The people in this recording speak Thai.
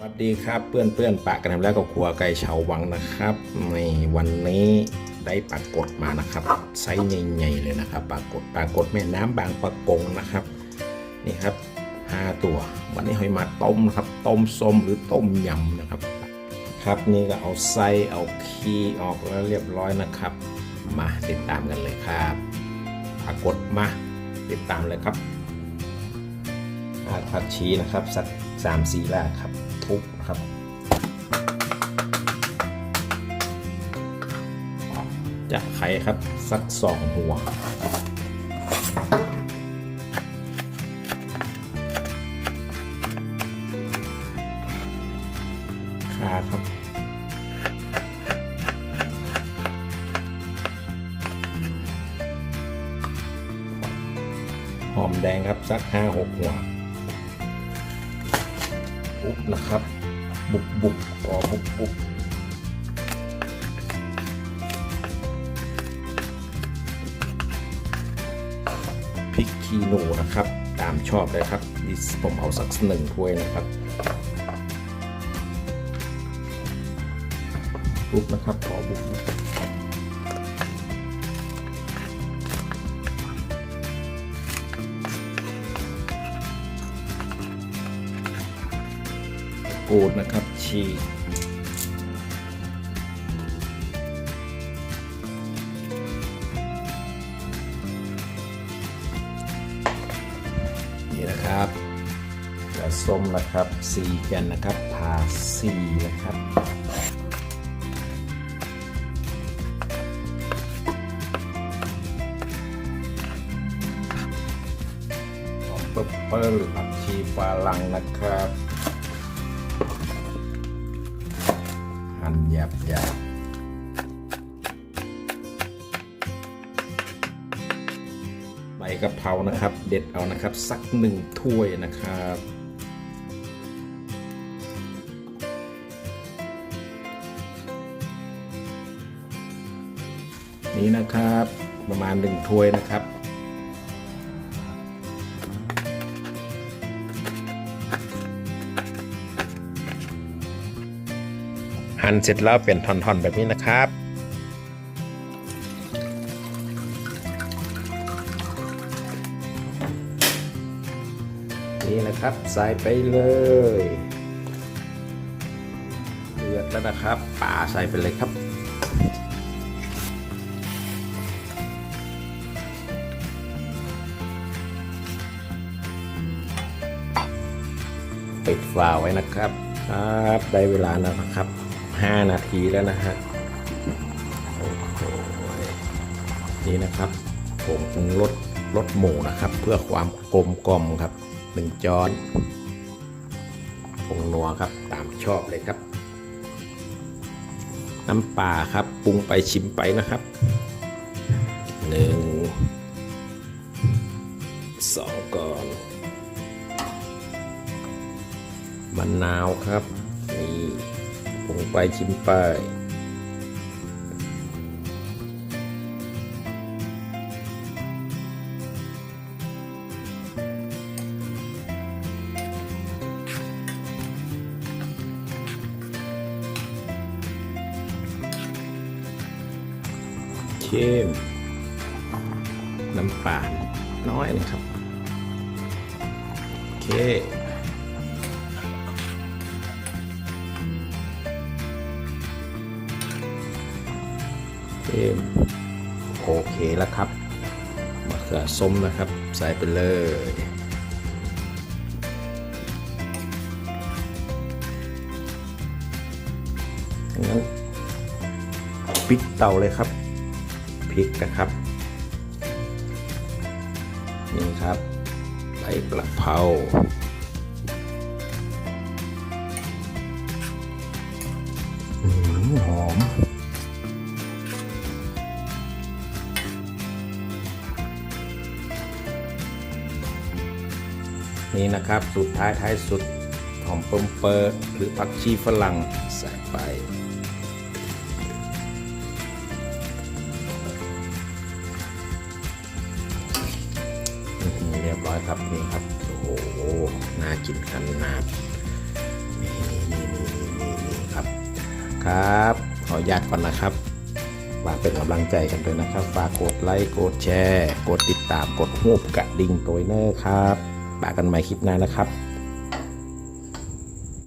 สวัสดีครับเพื่อนเพื่อนๆปะกันแล้วก็ครัวไก่ชาววังนะครับในวันนี้ได้ปรากฏมานะครับไซส์ใหญ่ๆเลยนะครับปรากฏปรากฏแม่น้ำบางปะกงนะครับนี่ครับห้าตัว วันนี้ให้มาต้มนะครับต้มส้มหรือต้มยำนะครับ ครับนี่ก็เอาไส้เอาขี้ออกแล้วเรียบร้อยนะครับ มาติดตามกันเลยครับปรากฏมาติดตามเลยครับอาดผักชีนะครับสักสามสี่รากครับ ทุบครับจะไขครับ สักสองหัว ขาครับหอมแดงครับ สักห้าหกหัว ปุ๊บนะครับ บุบบุบต่อบุบบุบพริกขี้หนูนะครับ ตามชอบเลยครับนี่ผมเอาสักหนึ่งถ้วยนะครับบุบนะครับขอบุบนะครับ กูดนะครับชีกนี่นะครับกระส้มนะครับสีกันนะครับพาสีนะครับเปิ้ลเปิลผักชีฝรั่งนะครับ หยาบหยาบใบกะเพรานะครับ เด็ดเอานะครับ สักหนึ่งถ้วยนะครับนี่นะครับประมาณหนึ่งถ้วยนะครับ หั่นเสร็จแล้วเป็นท่อนๆแบบนี้นะครับ นี่นะครับใส่ไปเลยเดือดแล้วนะครับป่าใส่ไปเลยครับปิดฝาไว้นะครับ ครับ ได้เวลาแล้วนะครับ 5 นาทีแล้วนะฮะโอ้โหนี่นะครับผมปรุงรสรสหมูนะครับ เพื่อความกลมกล่อมครับหนึ่งจอนผงนัวครับตามชอบเลยครับ น้ำปลาครับปรุงไปชิมไปนะครับหนึ่งสองก่อนมะนาวครับ ผงไปชิมไปเข้มน้ำปลาน้อยนะครับ โอเค เอ็มโอเคแล้วครับมะเขือส้มนะครับ ใส่ไปเลยงั้นปิดเตาเลยครับพริกนะครับนี่ครับใบกระเพราหอม นี้นะครับ สุดท้ายท้ายสุดหอมเปิมเปอร์หรือผักชีฝรั่งใส่ไป เรียบร้อยครับนี่ครับ โอ้โห น่ากินขนาดนี่นี่นี่นี่นี่ครับ ครับ ขออนุญาตก่อนนะครับฝากเป็นกำลังใจกันด้วยนะครับ ฝากกดไลค์ กดแชร์ กดติดตาม กดหูบกระดิ่งตัวเนอร์ครับ ปะกันใหม่คลิปหน้านะครับ